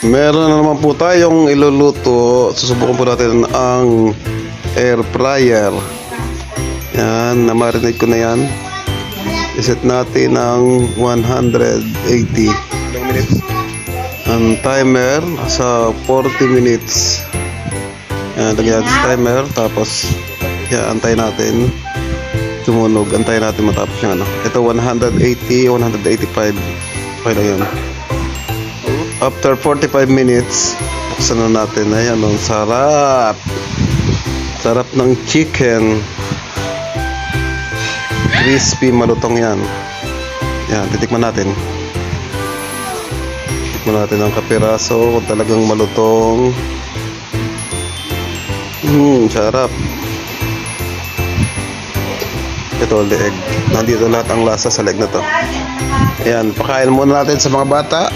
Meron na naman po tayong iluluto. Susubukan po natin ang air fryer. Yan, na-marinate ko na yan. Iset natin ng 180. Ilang minutes? Ang timer sa 40 minutes. Yan, lagyan natin timer. Tapos, yan, antay natin. Tumunog. Antay natin matapos yung ano. Ito, 180, 185. Okay na yun. After 45 minutes, buksan na natin. Ayan, ang sarap. Sarap ng chicken. Crispy, malutong yan. Yan, titikman natin. Titikman natin ang kapiraso kung talagang malutong. Hmm, sarap. Ito, leeg. Nandito lahat ang lasa sa leeg na to. Ayan, pakain muna natin sa mga bata.